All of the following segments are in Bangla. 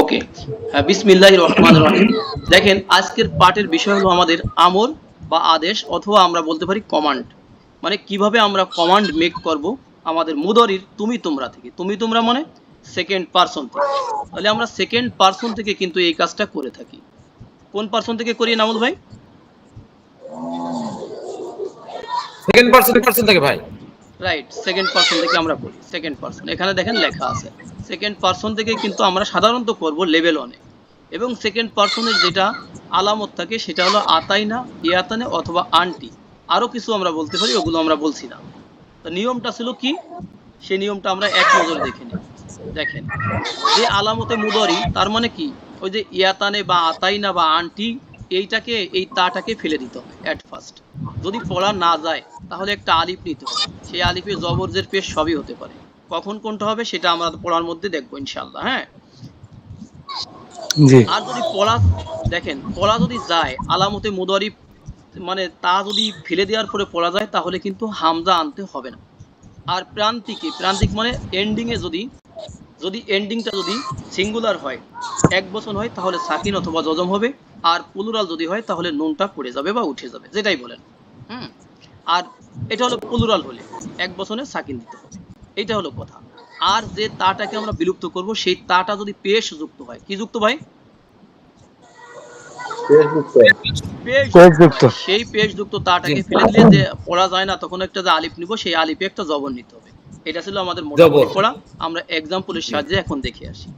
ওকে বিসমিল্লাহির রহমানির রহিম। দেখেন আজকের পাঠের বিষয় হলো আমাদের আমর বা আদেশ অথবা আমরা বলতে পারি কমান্ড মানে কীভাবে আমরা কমান্ড মেক করব? আমাদের মুদরির তুমি তোমরা থেকে। তুমি তোমরা মানে সেকেন্ড পারসন থেকে। তাহলে আমরা সেকেন্ড পারসন থেকে কিন্তু এই কাজটা করে থাকি। কোন পারসন থেকে করি নামুল ভাই? সেকেন্ড পার্সন থেকে ভাই। রাইট সেকেন্ড পারসন থেকে আমরা করি। সেকেন্ড পারসন এখানে দেখেন লেখা আছে। সেকেন্ড পারসন থেকে কিন্তু আমরা সাধারণত করব লেভেল ওয়ানে এবং সেকেন্ড পারসনের যেটা আলামত থাকে সেটা হলো আতাইনা, ইয়াতানে অথবা আন্টি। আরও কিছু আমরা বলতে পারি, ওগুলো আমরা বলছি না। তো নিয়মটা ছিল কি? সেই নিয়মটা আমরা এক নজরে দেখে নিই দেখেন, যে আলামতে মুদরি, তার মানে কি? ওই যে ইয়াতানে বা আতাইনা বা আন্টি, এইটাকে, এই তাটাকে ফেলে দিতে হবে অ্যাট ফার্স্ট যদি পড়া না যায়, তাহলে একটা আলিফ নিতে হবে। সেই আলিফে জবরজের পেশ সবই হতে পারে। কখন কোনটা হবে সেটা আমরা পড়ার মধ্যে দেখব ইনশাল্লাহ হ্যাঁ? জি। আর যদি পড়া দেখেন পড়া যদি যায় আলামতে মুদারি মানে তা যদি ফেলে দেওয়ার পরে পড়া যায় তাহলে কিন্তু হামজা আনতে হবে না। আর প্রান্তিকে প্রান্তিক মানে এন্ডিংয়ে যদি যদি এন্ডিংটা যদি সিঙ্গুলার হয় এক বচন হয় তাহলে সাকিন অথবা জজম হবে আর প্লুরাল যদি হয় তাহলে নুনটা পড়ে যাবে বা উঠে যাবে যেটাই বলেন হুম? আর এটা হলো প্লুরাল হলে এক বচনে সাকিন দিতে হবে। এইটা হলো কথা। আর যে তাটাকে আমরা বিলুপ্ত করব সেই তাটা যদি পেশ যুক্ত হয় কি যুক্ত ভাই? সেই পেশ যুক্ত তাটাকে ফেলে দিলে যে পড়া যায় না তখন একটা যে আলিফ নিব সেই আলিফে একটা জবর নিতে হবে। এটা ছিল আমাদের মোটামুটি। পড়া। আমরা এক্সাম্পলের সাহায্যে এখন দেখে আসি।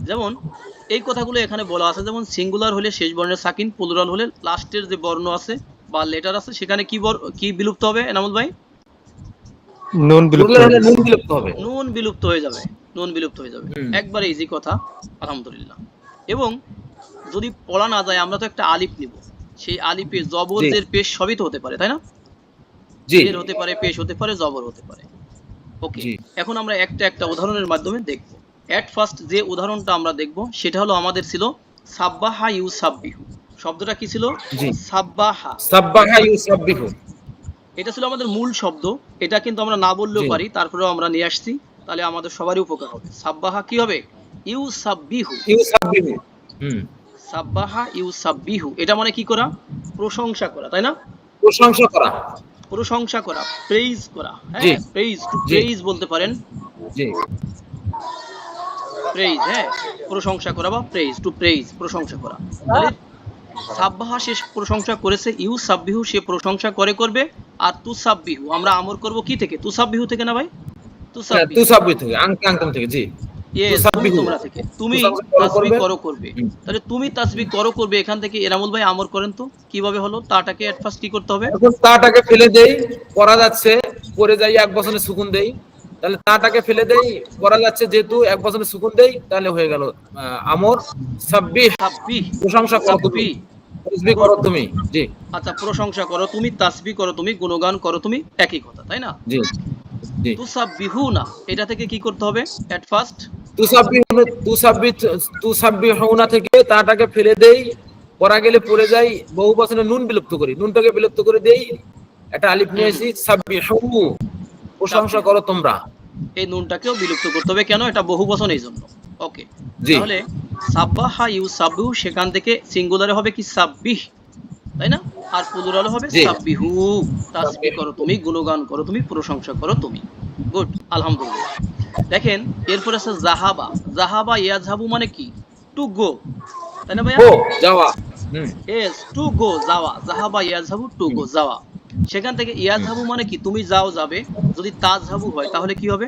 যেমন এই কথাগুলো এখানে বলা আছে যেমন সিঙ্গুলার হলে শেষ বর্ণের সাকিন প্লুরাল হলে লাস্টের যে বর্ণ আছে বা লেটার আছে সেখানে কি বর- কি বিলুপ্ত হবে এনামুল ভাই? নুন বিলুপ্ত হবে। নুন বিলুপ্ত হবে। নুন বিলুপ্ত হয়ে যাবে নুন বিলুপ্ত হয়ে যাবে। একবারে ইজি কথা আলহামদুলিল্লাহ। এবং যদি পড়া না যায় আমরা তো একটা আলিফ নিব। সেই আলিফে জবর পেশ সবই তো হতে পারে তাই না? জি। জের হতে পারে পেশ হতে পারে জবর হতে পারে। ওকে এখন আমরা একটা একটা উদাহরণের মাধ্যমে দেখব। এট ফার্স্ট যে উদাহরণটা আমরা দেখব সেটা হলো আমাদের ছিল সাব্বাহা ইউ সাব্বিহু শব্দটা কি ছিল। সাব্বাহা। সাব্বাহা ইউসাব্বিহু। এটা ছিল আমাদের মূল শব্দ। এটা কিন্তু আমরা না বললেও পারি তারপরেও আমরা নিয়ে আসছি। তাহলে আমাদের সবারই উপকার হবে। সাব্বাহা কি হবে? ইউ সাব্বিহু ইউসাব্বিহু। হুম। সাব্বাহা ইউ সাব্বিহু এটা মানে কি করা? প্রশংসা করা তাই না? প্রশংসা করা। প্রশংসা করা প্রেইজ করা। হ্যাঁ প্রেইজ টু জি। প্রেইজ বলতে পারেন। জি। প্রেইজ হ্যাঁ। প্রশংসা করা বা প্রেইজ টু প্রেইজ প্রশংসা করা। তাহলে সাব্বাহা সে প্রশংসা করেছে ইউ সাব্বিহু সে প্রশংসা করে করবে আর তু সাব্বিহু। আমরা আমর করব কি থেকে? তু সাব্বিহু থেকে না ভাই? তু সাব্বিহু। তুসাব্বিহু থেকে আঙ্ক আঙ্কম থেকে জি। তুমি থেকে। তুমি করো করবে। করো। তাহলে তুমি তাসবিহ করো করবে। এখান থেকে এরামুল ভাই আমর করেন তো। কীভাবে হলো? তাটাকে এট ফার্স্ট কি করতে হবে? এখন তাটাকে ফেলে দেই পড়া যাচ্ছে পরে যাই এক বছরে সুকুন দেই। তাহলে তাটাকে ফেলে দেই পড়া যাচ্ছে যেহেতু এক বছরে সুকুন দেই তাহলে হয়ে গেল আমর সাব্বিহ। প্রশংসা করো তাসবিহ করো তুমি। জি। আচ্ছা প্রশংসা করো তুমি তাসবিহ করো তুমি গুণগান করো তুমি একই কথা তাই না? জি। জি। এটা থেকে কি করতে হবে? এট ফার্স্ট তুসাব্বিহুনা থেকে তাটাকে ফেলে দেই পড়া গেলে পড়ে যাই বহু বছরে নুন বিলুপ্ত করি নুনটাকে বিলুপ্ত করে দেই একটা আলিফ নিয়ে আসি সাব্বিহু প্রশংসা করো তোমরা। এই নুনটাকেও বিলুপ্ত করতে হবে কেন? এটা বহু বছর এই জন্য ওকে তাহলে সাব্বাহা ইউ সাব্বিহু সেখান থেকে সিঙ্গুলারে হবে কি সাব্বিহ? তাই না? আর প্লুরালে হবে সাব্বিহু। তাসবিহ করো তুমি গুণগান করো তুমি প্রশংসা করো তুমি। গুড আলহামদুলিল্লাহ। দেখেন এরপর আছে জাহাবা। জাহাবা ইয়াজহাবু মানে কি? To go. তাই না ভাইয়া? যাওয়া। এস টু গো যাওয়া। জাহাবা ইয়াজহাবু টু গো যাওয়া। সেখান থেকে ইয়াজহাবু মানে কি? তুমি যাও যাবে। যদি তাজহাবু হয় তাহলে কি হবে?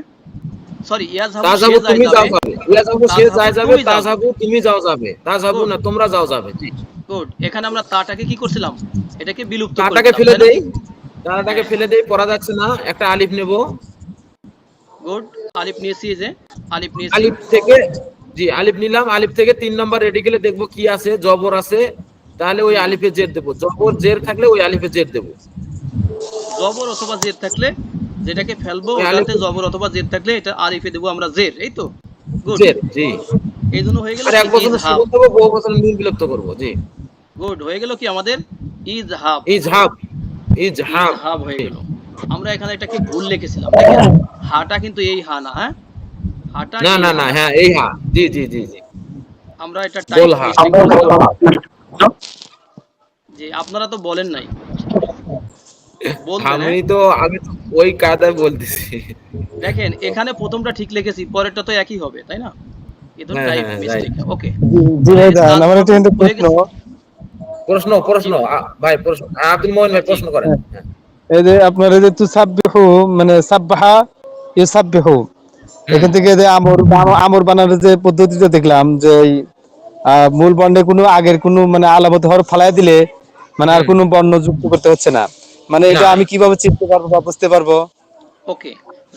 সরি ইয়াজহাবু তাজাবু সে যায় তুমি যাও যাবে। যাবে। সে যায় যাবে তুমি তুমি যাও যাবে। তাজাবু না তোমরা যাও যাবে। গুড এখানে আমরা তাটাকে কি করছিলাম? এটাকে বিলুপ্ত তাটাকে ফেলে দেই। তাটাকে ফেলে দেই পড়া যাচ্ছে না। একটা আলিফ নেব। গুড আলিফ নিয়েছি যে। আলিফ নিয়েছি। আলিফ থেকে জি আলিফ নিলাম। আলিফ থেকে তিন নম্বর রেডি গেলে দেখব কি আছে জবর আছে। তাহলে ওই আলিফে জের দেবো। জবর জের থাকলে ওই আলিফে জের দেবো। জবর অথবা জের থাকলে যেটাকে ফেলব ওটাতে জবর অথবা জের থাকলে এটা আলিফে দেবো আমরা জের এই তো? গুড জের জি। এই জন্য হয়ে গেল আর এক বছর সুবল দেবো বহু বছর নুন বিলুপ্ত করব জি। গুড হয়ে গেল কি আমাদের? ইজহাব ইজহাব ইজহাব ইজহাব হয়ে গেল। আমরা এখানে এটাকে ভুল লিখেছিলাম দেখেন? হাটা কিন্তু এই হা না হ্যাঁ? হাটা না না না হ্যাঁ এই হা। জি জি জি জি। আমরা এটা টাইপ যে আপনারা তো বলেন নাই। আমি? তো আমি তো ওই কায়দায় বলতেছি। দেখেন এখানে প্রথমটা ঠিক লিখেছি পরেরটা তো একই হবে তাই না? ওকে আমার একটা প্রশ্ন। প্রশ্ন প্রশ্ন ভাই প্রশ্ন আব্দুল মোহন ভাই প্রশ্ন করেন। এই যে আপনার এই যে তুসাব্বিহু মানে সাব্বাহা ইউসাব্বিহু এখান থেকে যে আমর আম- আমর বানানোর যে পদ্ধতিটা দেখলাম যে আহ, মূল বর্ণে কোনো আগের কোনো মানে আলামত হরফ ফালাই দিলে মানে আর। কোনো বর্ণ যুক্ত করতে হচ্ছে না। মানে এটা। আমি কীভাবে চিনতে পারব বা বুঝতে পারব? ওকে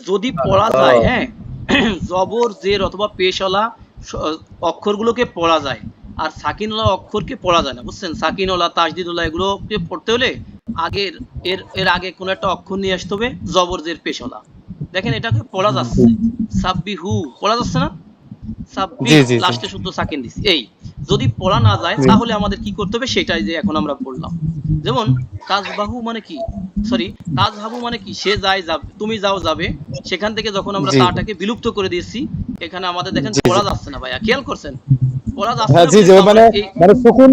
যদি পড়া যায় হ্যাঁ জবর জের অথবা পেশওয়ালা স- অক্ষরগুলোকে পড়া যায়। আর সাকিনওয়ালা অক্ষরকে পড়া যায় না বুঝছেন? সাকিনওয়ালা তাজদিদওয়ালা এগুলোকে পড়তে হলে আগের এর এর আগে কোনো একটা অক্ষর নিয়ে আসতে হবে জবর জের পেশওয়ালা। দেখেন এটাকে পড়া যাচ্ছে। সাব্বিহু পড়া যাচ্ছে না। লাস্টে শুদ্ধ সাকিন দিছি। এই যদি পড়া না যায় তাহলে আমাদের কি করতে হবে? সেটাই যে এখন আমরা পড়লাম। যেমন তাজবাহু মানে কি? সরি তাজহাবু মানে কি? সে যায় যাবে তুমি যাও যাবে। সেখান থেকে যখন আমরা তাটাকে বিলুপ্ত করে দিয়েছি এখানে আমাদের দেখেন। পড়া যাচ্ছে না ভাইয়া। খেয়াল করছেন? হ্যাঁ না জি জি মানে মানে সুকুন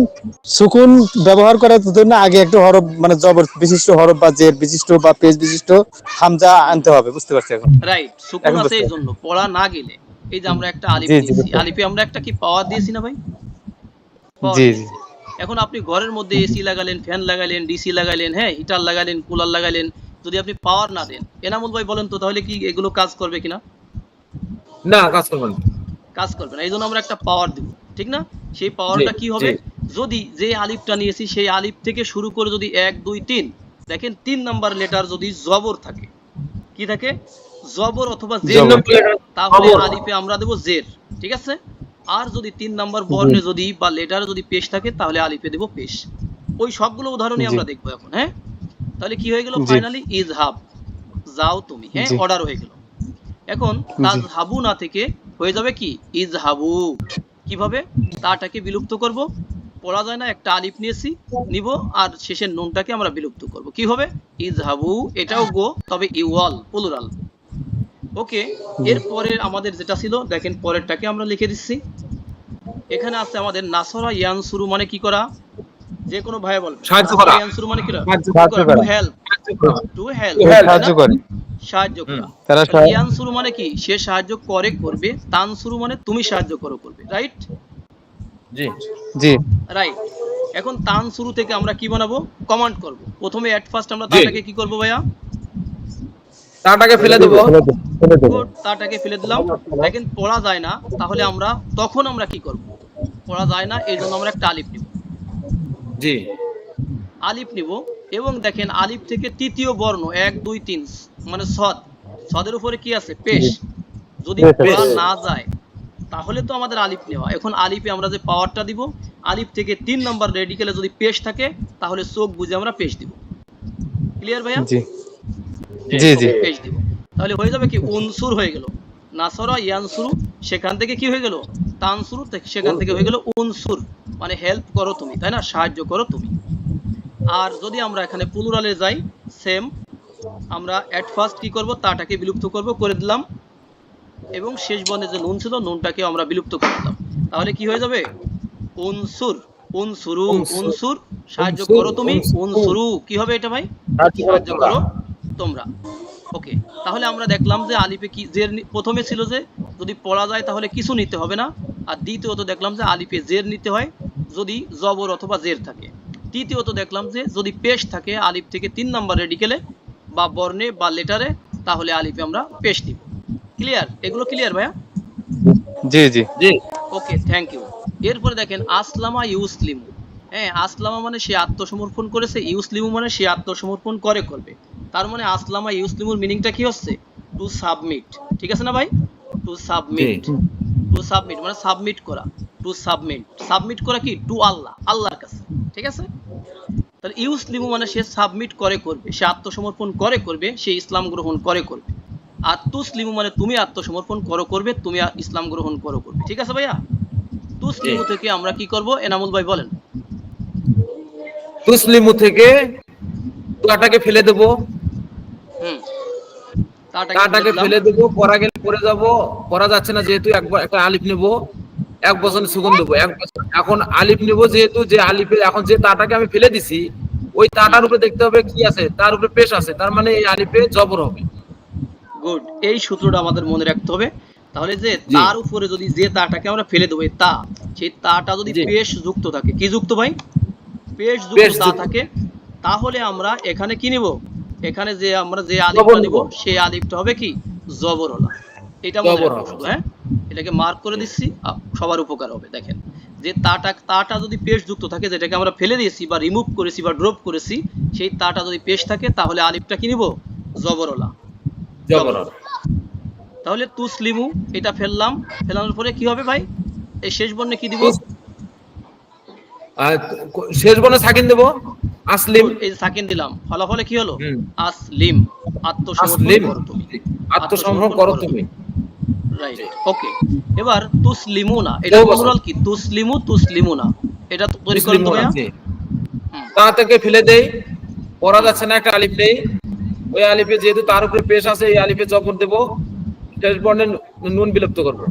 সুকুন ব্যবহার করার জন্য আগে একটা হরফ মানে জবর বিশিষ্ট হরফ বা জের বিশিষ্ট বা পেজ বিশিষ্ট হামজা আনতে হবে বুঝতে পারছি এখন। রাইট সুকুন আছে এই জন্য পড়া না গেলে। এই যে আমরা একটা আলিফ জি, জি, দিয়েছি। আলিফে আমরা একটা কি পাওয়ার দিয়েছি না ভাই? Power জি, এখন আপনি ঘরের মধ্যে এসি লাগালেন ফ্যান লাগালেন ডিসি লাগালেন হ্যাঁ হিটার লাগালেন কুলার লাগালেন যদি আপনি পাওয়ার না দেন এনামুল ভাই বলেন তো তাহলে কি এগুলো কাজ করবে কিনা? না কাজ করবেন না। কাজ করবে না এই জন্য আমরা একটা পাওয়ার দিব ঠিক না? সেই পাওয়ারটা কি হবে? যদি যে আলিফটা নিয়েছি সেই আলিফ থেকে শুরু করে যদি এক দুই তিন দেখেন তিন নাম্বার লেটার যদি জবর থাকে কি থাকে? জবর অথবা জের তাহলে। আলিফে আমরা দেব জের ঠিক আছে? আর যদি তিন নাম্বার বর্ণে যদি বা লেটারে যদি পেশ থাকে তাহলে আলিফে দেব পেশ। ওই সবগুলো উদাহরণই আমরা দেখব এখন হ্যাঁ? তাহলে কি হয়ে গেল। ফাইনালি ইজহাব যাও তুমি হ্যাঁ? অর্ডার হয়ে গেল। এখন তাজহাবু না থেকে হয়ে যাবে কি? ইজহাবু কীভাবে? তাটাকে বিলুপ্ত করব। পড়া যায় না একটা আলিফ নিয়েছি নিব আর শেষের নুনটাকে আমরা বিলুপ্ত করব। কীভাবে? ইজহাবু এটাও গো তবে ইওয়াল প্লুরাল ওকে এরপরে আমাদের যেটা ছিল দেখেন পরেরটাকে আমরা লিখে দিচ্ছি। এখানে আছে আমাদের নাসরা ইয়ানসুরু মানে কি করা? যে কোনো ভাই বলবে সাহায্য করা। ইয়ানসুরু মানে কি সাহায্য করা। টু হেল্প টু হেল্প সাহায্য করে। সাহায্য করা। তারা ইয়ানসুরু মানে কি? সে সাহায্য করে করবে। তান তানসুরু মানে তুমি সাহায্য করো করবে। রাইট জি। জি। রাইট এখন তান তানসুরু থেকে আমরা কি বানাবো? কমান্ড করব। প্রথমে এট ফার্স্ট আমরা জি। তাটাকে কি করব ভাইয়া? তাটাকে ফেলে দেব, তাটাকে ফেলে দিলাম। দেখেন পড়া যায় না তাহলে আমরা তখন আমরা কি করব? পড়া যায় না এই জন্য আমরা একটা আলিফ নিব। জি। আলিফ নিব এবং দেখেন আলিফ থেকে তৃতীয় বর্ণ এক দুই তিন মানে সদ। সদের উপরে কি আছে? পেশ। যদি পেশ। পড়া না যায় তাহলে তো আমাদের আলিফ নেওয়া। এখন আলিফে আমরা যে পাওয়ারটা দিব আলিফ থেকে তিন নম্বর রেডিকেলে যদি পেশ থাকে তাহলে চোখ বুঝে আমরা পেশ দিব। ক্লিয়ার ভাইয়া? জি। জি জি। দিব। তাহলে হয়ে যাবে কি? উনসুর হয়ে গেল। নাসরা ইয়ানসুরু সেখান থেকে কি হয়ে গেল? তানসুরু সেখান থেকে হয়ে গেল উনসুর। মানে হেল্প করো তুমি তাই না? সাহায্য করো তুমি। আর যদি আমরা এখানে প্লুরালে যাই সেম আমরা এট ফার্স্ট কি করব? তাটাকে বিলুপ্ত করব করে দিলাম। এবং শেষ বর্ণে যে নুন ছিল নুনটাকে আমরা বিলুপ্ত করে দিলাম। তাহলে কি হয়ে যাবে? উনসুর উনসুরু উনসুর। সাহায্য করো তুমি উনসুর। উনসুরু। কি হবে এটা ভাই? সাহায্য করো তোমরা। ওকে তাহলে আমরা দেখলাম যে আলিফে কি জের প্রথমে ছিল যে যদি পড়া যায় তাহলে কিছু নিতে হবে না। আর দ্বিতীয়ত দেখলাম যে আলিফে জের নিতে হয় যদি জবর অথবা জের থাকে। তৃতীয়ত দেখলাম যে যদি পেশ থাকে আলিফ থেকে তিন নাম্বার রেডিকেলে বা বর্ণে বা লেটারে তাহলে আলিফে আমরা পেশ দিব। ক্লিয়ার এগুলো ক্লিয়ার ভাইয়া? জি জি। জি। ওকে থ্যাংক ইউ এরপরে দেখেন আসলামা ইউসলিমু। হ্যাঁ আসলামা মানে সে আত্মসমর্পণ করেছে ইউসলিমু মানে সে আত্মসমর্পণ করে করবে। তার মানে আসলামা ইউসলিমুর মিনিংটা কি হচ্ছে? টু সাবমিট ঠিক আছে না ভাই? টু সাবমিট টু সাবমিট মানে সাবমিট করা। টু সাবমিট সাবমিট করা কি? To Allah. আল্লাহর কাছে। ঠিক আছে? তাহলে ইউসলিমু মানে সে সাবমিট করে করবে। সে আত্মসমর্পণ করে করবে। সে ইসলাম গ্রহণ করে করবে। আর তুসলিমু মানে তুমি আত্মসমর্পণ করো করবে তুমি ইসলাম গ্রহণ করো করবে। ঠিক আছে ভাইয়া? তুসলিমু থেকে আমরা কি করব? এনামুল ভাই বলেন। তুসলিমু থেকে তাটাকে ফেলে দেবো। ফেলে দেবো পড়া গেলে পড়ে যাব। পড়া যাচ্ছে না যেহেতু একবার একটা আলিফ নেব। এক বছর সুগন্ধ দেবো এক বছর। এখন আলিফ নেব যেহেতু যে আলিফে এখন যে আমি ফেলে দিছি ওই উপরে দেখতে হবে কি আছে তার উপরে পেশ আছে তার মানে এই আলিফে জবর হবে। গুড। এই সূত্রটা আমাদের মনে রাখতে হবে। তাহলে যে তার উপরে যদি যে তাটাকে আমরা ফেলে দেবো তা সেই তাটা যদি পেশ যুক্ত থাকে কি যুক্ত ভাই? পেশ যুক্ত তা থাকে তাহলে আমরা এখানে কি নিব? এখানে যে আমরা যে জবর আলিফটা নিব। সেই আলিফটা হবে কি? জবরওয়ালা এটা মনে জবর রাখব হ্যাঁ? এটাকে মার্ক করে দিচ্ছি সবার উপকার হবে দেখেন। যে তাটা তাটা যদি পেশ যুক্ত থাকে যেটাকে আমরা ফেলে দিয়েছি বা রিমুভ করেছি বা ড্রপ করেছি সেই তাটা যদি পেশ থাকে তাহলে আলিফটা কি নিব? জবরওয়ালা জবর হবে। তাহলে তুসলিমু এটা ফেললাম। ফেলানোর পরে কি হবে ভাই? এই শেষ বর্ণে কি দিব? আর শেষ বনে সাকিন দেবো? আসলিম। এই সাকিন দিলাম। ফলাফলে কি হলো? আসলিম। আত্মসমর্পণ করো তুমি। আত্মসমর্পণ করো তুমি। রাইট ওকে এবার তুসলিমুনা। এটা প্লুরাল কি? তুসলিমু তুসলিমুনা। এটা তৈরি করেন তো মুসলিম ভাইয়া আছে। হুম। তা থেকে ফেলে দেই। পড়া যাচ্ছে না একটা আলিফ। নেই ওই আলিফে যেহেতু তার উপরে পেশ আছে এই আলিফে জবর দেব শেষ বর্ণে নুন বিলুপ্ত করব।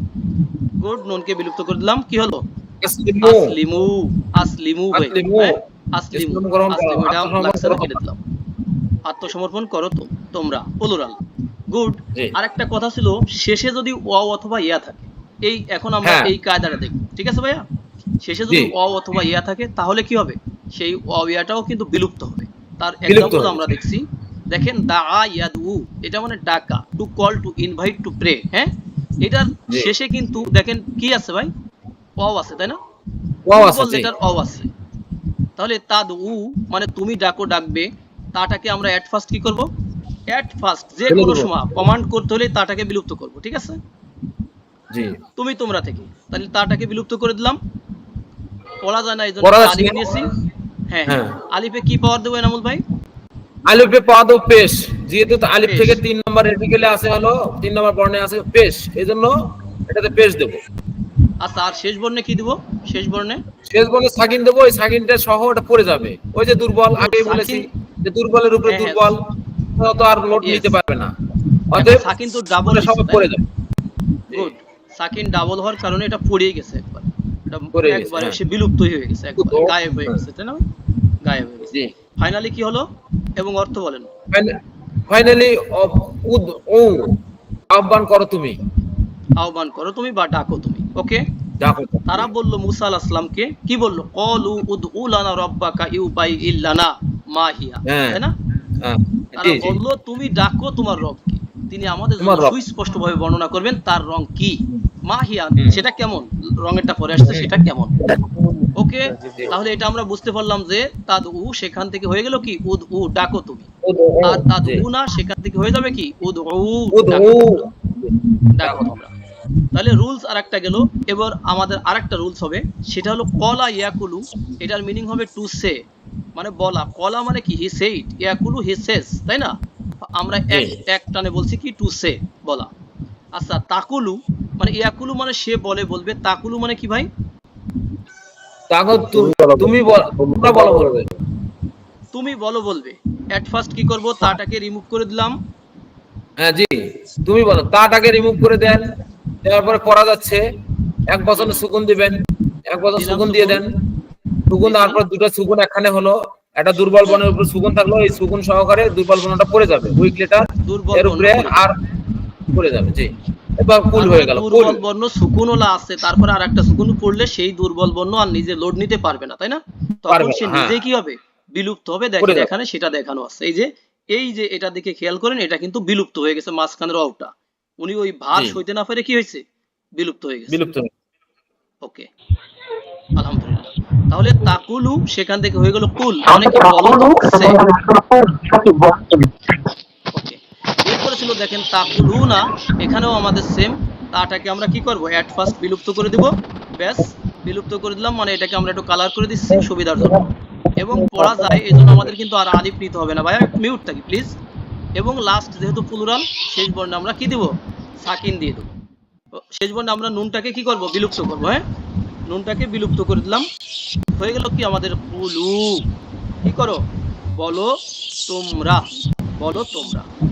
গুড নুনকে বিলুপ্ত করে দিলাম। কি হলো? আসলিমু। আসলিমু আসলিমু। আসলিমু আসলিমু এটা আত্মসমর্পণ লাক্সারে করো। কেটে দিলাম। আত্মসমর্পণ করো তো তোমরা প্লুরাল গুড। আরেকটা কথা ছিল শেষে যদি ওয়াও অথবা ইয়া থাকে এই এখন আমরা হ্যাঁ। এই কায়দাটা দেখব ঠিক আছে ভাইয়া? শেষে যদি ওয়াও অথবা ইয়া থাকে তাহলে কি হবে? সেই ওয়াও ইয়াটাও কিন্তু বিলুপ্ত হবে। তার এক্সাম্পল আমরা দেখছি। দেখেন দা ইয়াদু এটা মানে ডাকা to call to invite to pray হ্যাঁ? এটার শেষে কিন্তু দেখেন কি আছে ভাই? ওয়াও আছে তাই না? ওয়াও আছে letter অ আছে। তাহলে তাদ উ মানে তুমি ডাকো ডাকবে তাটাকে আমরা এট ফার্স্ট কি করব? এট ফার্স্ট যে কোনো সময় কমান্ড করতে হলে তাটাকে বিলুপ্ত করব ঠিক আছে? জি। তুমি তোমরা থেকে। তাহলে তাটাকে বিলুপ্ত করে দিলাম। পড়া যায় না এই জন্য আলিফ নিয়েছি। হ্যাঁ হ্যাঁ। আলিফে কি পাওয়ার দেবো এনামুল ভাই? আলিফে পদ ও পেশ। যেহেতু আলিফ থেকে তিন নম্বর এপিকেলে আছে হলো তিন নম্বর বর্ণে আছে পেশ। এই জন্য এটাতে পেশ দেবো। আচ্ছা আর শেষ বর্ণে কি দিব? শেষ বর্ণে? শেষ বর্ণে সাকিন দেবো ওই সাকিনটা সহ ওটা পড়ে যাবে। ওই যে দুর্বল আগেই বলেছি যে দুর্বলের উপরে হ্যাঁ, হ্যাঁ। দুর্বল তো আর লোড নিতে পারবে না। অতএব সাকিন তো ডাবল সব পড়ে যাবে। গুড সাকিন ডাবল হওয়ার কারণে এটা পড়িয়ে গেছে একবার। এটা একবারে হ্যাঁ। সে বিলুপ্ত হয়ে গেছে একবার গায়েব হয়ে। গেছে তাই না? গায়েব হয়ে গেছে। ফাইনালি কি হলো? এবং অর্থ বলেন। ফাইনালি ও আহ্বান করো তুমি। আহ্বান করো তুমি বা ডাকো তুমি ওকে তারা বলল মুসা আলাইহিস সালামকে কি বলল? কলু উদউ লানা রাব্বাকা ইউবাই ইল্লানা মা হিয়া। তাই না? হ্যাঁ, তারা। বলল তুমি ডাকো তোমার রবকে তিনি আমাদের। সুস্পষ্ট ভাবে বর্ণনা করবেন তার রং কি? হিয়া। সেটা কেমন? রঙেরটা পরে আসছে সেটা কেমন? ওকে তাহলে এটা আমরা বুঝতে পারলাম যে তাদ উ সেখান থেকে হয়ে গেল কি? উদ উ ডাকো তুমি। আর তাদ উ না সেখান থেকে হয়ে যাবে কি? উদ উ ডাকো তোমরা। তাহলে রুলস আরেকটা গেল। এবার আমাদের আরেকটা রুলস হবে। সেটা হলো কলা ইয়াকুলু। এটার মিনিং হবে টু সে মানে বলা। কলা মানে কি? হি সেইড ইয়াকুলু হি সেস তাই না? আমরা এক এক টানে বলছি কি? টু সে বলা। আচ্ছা তাকুলু। মানে ইয়াকুলু মানে সে বলে বলবে। তাকুলু মানে কি ভাই? তুমি বলো বলবে। তুমি বলো বলবে। এট ফার্স্ট কি করব? তাটাকে রিমুভ করে দিলাম। হ্যাঁ জি। তুমি বলো তাটাকে রিমুভ করে দেন। দেওয়ার পরে পড়া যাচ্ছে এক বছর সুগুন দিবেন এক বছর সুগুন দিয়ে দেন। সুগুন দেওয়ার পর দুটো সুগুন এখানে হলো একটা দুর্বল বনের উপর সুগুন থাকল এই সুগুন সহকারে দুর্বল বনটা পড়ে যাবে উইকলিটা দুর্বল এর উপরে আর পড়ে যাবে জি। এবার কুল হয়ে গেল দুর্বল বর্ণ সুকুনওয়ালা আছে তারপরে আর একটা সুকুন পড়লে সেই দুর্বল বর্ণ আর নিজে লোড নিতে পারবে না তাই না? তখন সে নিজে হ্যাঁ। কি হবে? বিলুপ্ত হবে। দেখেন এখানে সেটা দেখানো আছে এই যে এই যে এটা দিকে খেয়াল করেন এটা কিন্তু বিলুপ্ত হয়ে গেছে মাঝখানের অউটা উনি ওই ভার। সইতে না পারে কি হয়েছে? বিলুপ্ত হয়ে গেছে। বিলুপ্ত ওকে। আলহামদুলিল্লাহ। তাহলে তাকুলু সেখান থেকে হয়ে গেল কুল। মানে কি বলো সে ওকে। এরপরে ছিল দেখেন তাকুলুনা এখানেও আমাদের সেম তাটাকে আমরা কি করব? এট ফার্স্ট বিলুপ্ত করে দিব। ব্যাস বিলুপ্ত করে দিলাম মানে এটাকে আমরা একটু কালার করে দিচ্ছি সুবিধার জন্য। এবং পড়া যায় এজন্য আমাদের কিন্তু আর আলিফ নিতে হবে না। ভাই মিউট থাকি প্লিজ এবং লাস্ট যেহেতু প্লুরাল শেষ বর্ণে আমরা কি দিব? সাকিন দিয়ে দেবো। শেষ বর্ণে আমরা নুনটাকে কি করব? বিলুপ্ত করব হ্যাঁ? নুনটাকে বিলুপ্ত করে দিলাম। হয়ে গেল কি আমাদের কুলু? কি করো? বলো তোমরা। বলো তোমরা।